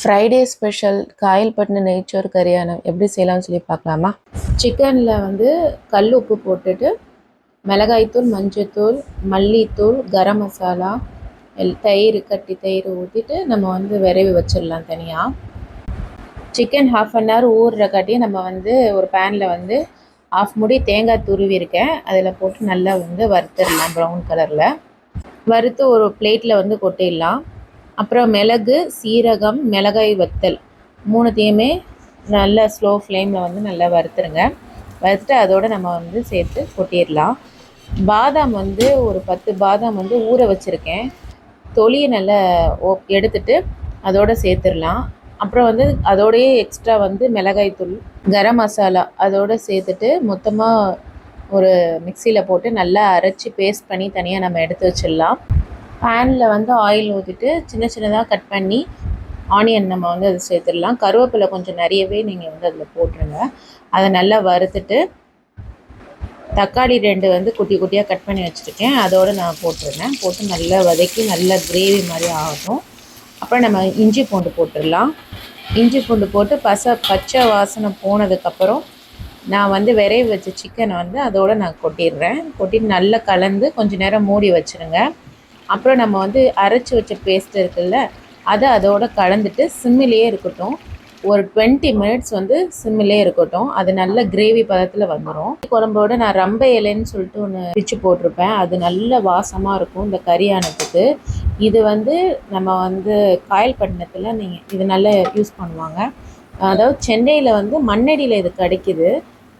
Friday special காயல்பட்டின நெய்ச்சோறு கறியானம் எப்படி செய்யலாம்னு சொல்லி பார்க்கலாமா? சிக்கனில் வந்து கல் உப்பு போட்டுட்டு மிளகாய்த்தூள் மஞ்சத்தூள் மல்லித்தூள் கரம் மசாலா எல் தயிர் கட்டி தயிர் ஊற்றிட்டு நம்ம வந்து விரைவி வச்சிடலாம் தனியாக சிக்கன் ஹாஃப் அன் ஹவர் ஊறுறக்காட்டி நம்ம வந்து ஒரு பேனில் வந்து ஆஃப் முடி தேங்காய் துருவி இருக்கேன். அதில் போட்டு நல்லா வந்து வறுத்துடலாம் ப்ரௌன் கலரில் வறுத்து ஒரு பிளேட்டில் வந்து கொட்டிடலாம். அப்புறம் மிளகு சீரகம் மிளகாய் வத்தல். மூணுத்தையுமே நல்லா ஸ்லோ ஃப்ளேமில் வந்து நல்லா வறுத்துருங்க. வறுத்துட்டு அதோடு நம்ம வந்து சேர்த்து கொட்டிடலாம். பாதாம் வந்து ஒரு பத்து பாதாம் வந்து ஊற வச்சுருக்கேன். தொலியை நல்லா ஓ எடுத்துட்டு அதோடு சேர்த்துடலாம். அப்புறம் வந்து அதோடையே எக்ஸ்ட்ரா வந்து மிளகாய் தூள் கரம் மசாலா அதோடு சேர்த்துட்டு மொத்தமாக ஒரு மிக்சியில் போட்டு நல்லா அரைச்சி பேஸ்ட் பண்ணி தனியாக நம்ம எடுத்து வச்சிடலாம். பேனில் வந்து ஆயில் ஊற்றிட்டு சின்ன சின்னதாக கட் பண்ணி ஆனியன் நம்ம வந்து அதை சேர்த்துடலாம். கருவேப்பிலை கொஞ்சம் நிறையவே நீங்கள் வந்து அதில் போட்டுருங்க. அதை நல்லா வறுத்துட்டு தக்காளி ரெண்டு வந்து குட்டி குட்டியாக கட் பண்ணி வச்சுருக்கேன். அதோடு நான் போட்டுருந்தேன் போட்டு நல்லா வதக்கி நல்லா கிரேவி மாதிரி ஆகட்டும். அப்புறம் நம்ம இஞ்சி பூண்டு போட்டுடலாம். இஞ்சி பூண்டு போட்டு பச பச்சை வாசனை போனதுக்கப்புறம் நான் வந்து விரைவு வச்ச சிக்கனை வந்து அதோடு நான் கொட்டிடுறேன். கொட்டி நல்லா கலந்து கொஞ்சம் நேரம் மூடி வச்சுருங்க. அப்புறம் நம்ம வந்து அரைச்சி வச்ச பேஸ்ட் இருக்குல்ல அதை அதோட கலந்துட்டு சிம்மிலேயே இருக்கட்டும். ஒரு டுவெண்ட்டி மினிட்ஸ் வந்து சிம்மிலே இருக்கட்டும். அது நல்ல கிரேவி பதத்தில் வந்துடும் குழம்போட நான் ரம்ப இலைன்னு சொல்லிட்டு ஒன்று பிச்சு போட்டிருப்பேன். அது நல்ல வாசமாக இருக்கும் இந்த கரியானத்துக்கு இது வந்து நம்ம வந்து காயல்பட்டினத்தில் நீங்கள் இது நல்லா யூஸ் பண்ணுவாங்க. அதாவது சென்னையில் வந்து மண்ணடியில் இது கிடைக்கிது.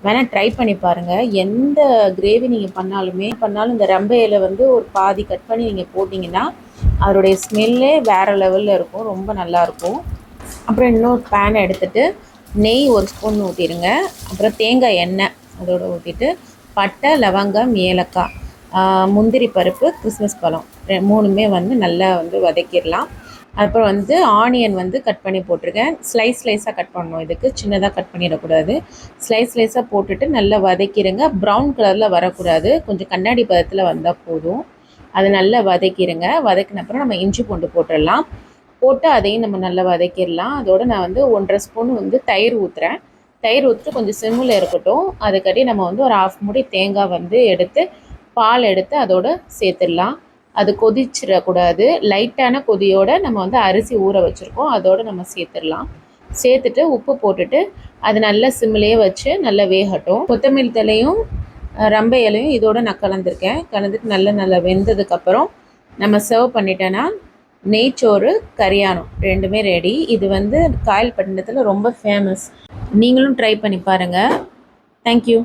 வேணால் ட்ரை பண்ணி பாருங்கள் எந்த கிரேவி நீங்கள் பண்ணாலுமே பண்ணாலும் இந்த ரம்பையில் வந்து ஒரு பாதி கட் பண்ணி நீங்கள் போட்டிங்கன்னா அதோடைய ஸ்மெல்லே வேறு லெவலில் இருக்கும். ரொம்ப நல்லாயிருக்கும் அப்புறம் இன்னொரு பேனை எடுத்துகிட்டு நெய் ஒரு ஸ்பூன் ஊற்றிடுங்க அப்புறம் தேங்காய் எண்ணெய் அதோடு ஊற்றிட்டு பட்டை லவங்கம் ஏலக்காய் முந்திரி பருப்பு கிறிஸ்மஸ் பழம் மூணுமே வந்து நல்லா வந்து வதக்கிடலாம். அப்புறம் வந்து ஆனியன் வந்து கட் பண்ணி போட்டிருக்கேன். ஸ்லைஸ் ஸ்லைஸாக கட் பண்ணணும் இதுக்கு. சின்னதாக கட் பண்ணிடக்கூடாது. ஸ்லைஸ் ஸ்லைஸாக போட்டுட்டு நல்லா வதக்கிடுங்க ப்ரௌன் கலரில் வரக்கூடாது. கொஞ்சம் கண்ணாடி பதத்தில் வந்தால் போதும். அதை நல்லா வதக்கிடுங்க வதக்கின அப்புறம் நம்ம இஞ்சி பூண்டு போட்டுடலாம். போட்டு அதையும் நம்ம நல்லா வதக்கிடலாம். அதோடு நான் வந்து ஒன்றரை ஸ்பூன் வந்து தயிர் ஊற்றுறேன் தயிர் ஊற்றிட்டு கொஞ்சம் சிம்மில் இருக்கட்டும். அதுக்கடி நம்ம வந்து ஒரு ஆஃப் மூடி தேங்காய் வந்து எடுத்து பால் எடுத்து அதோடு சேர்த்துடலாம். அது கொதிச்சிடக்கூடாது. லைட்டான கொதியோடு நம்ம வந்து அரிசி ஊற வச்சுருக்கோம். அதோடு நம்ம சேர்த்துடலாம். சேர்த்துட்டு உப்பு போட்டுட்டு அது நல்லா சிம்மிலே வச்சு நல்லா வேகட்டும். கொத்தமல்லி தலையும் ரம்ப இலையும் இதோடு நான் கலந்துருக்கேன். கலந்துட்டு நல்லா நல்லா வெந்ததுக்கப்புறம் நம்ம சர்வ் பண்ணிட்டேன்னா நெய்ச்சோறு கரியானம் ரெண்டுமே ரெடி இது வந்து காயல்பட்டினத்தில் ரொம்ப ஃபேமஸ் நீங்களும் ட்ரை பண்ணி பாருங்கள் தேங்க்யூ